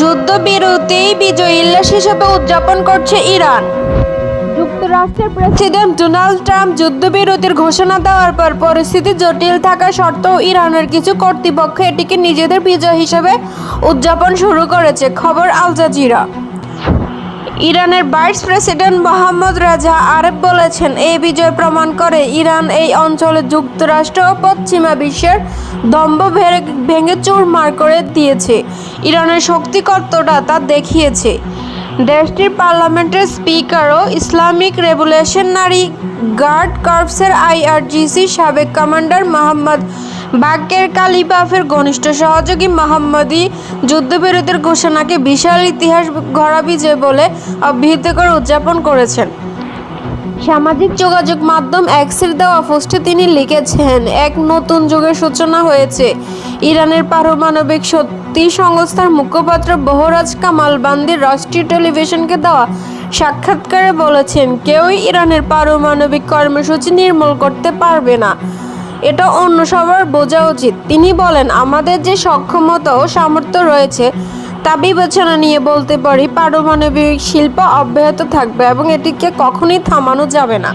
যুদ্ধবিরতি বিজয় উল্লাস হিসেবে উদযাপন করছে ইরান। যুক্তরাষ্ট্রের প্রেসিডেন্ট ডোনাল্ড ট্রাম্প যুদ্ধবিরতির ঘোষণা দেওয়ার পর পরিস্থিতি জটিল থাকা সত্ত্বেও ইরানের কিছু কর্তৃপক্ষ এটিকে নিজেদের বিজয় হিসেবে উদযাপন শুরু করেছে। খবর আল জাজিরা। ইরানের vice president Mohammad Reza Aref বলেছেন, এই বিজয় প্রমাণ করে ইরান এই অঞ্চলে যুক্তরাষ্ট্র ও পশ্চিমা বিশ্বের দম্ভ ভেঙে- চুরমার করে দিয়েছে। ইরানের শক্তি কতটা তা দেখিয়েছে। দেশটির পার্লামেন্টের স্পিকারও ইসলামিক রেভুলেশনারি গার্ড কর্পসের আইআরজিসি সাবেক কমান্ডার মোহাম্মদ বাক্যের কালিবাফের ঘনিষ্ঠ সহযোগী মোহাম্মদী যুদ্ধবিরতির ঘোষণাকে বিশাল ইতিহাস গড়া বিজয় বলে অভিহিত করে উদযাপন করেছেন। সামাজিক যোগাযোগ মাধ্যম এক্সের দেওয়া পোস্টে তিনি লিখেছেন, এক নতুন যুগের সূচনা হয়েছে। ইরানের পারমাণবিক শক্তি সংস্থার মুখপাত্র বহরাজ কামাল বান্দির রাষ্ট্রীয় টেলিভিশনকে দেওয়া সাক্ষাৎকারে বলেছেন, কেউই ইরানের পারমাণবিক কর্মসূচি নির্মূল করতে পারবে না। এটা অন্য সবার বোঝা উচিত। তিনি বলেন, আমাদের যে সক্ষমতা ও সামর্থ্য রয়েছে, তা বিবেচনা নিয়ে বলতে পারি, পারমাণবিক শিল্প অব্যাহত থাকবে এবং এটিকে কখনোই থামানো যাবে না।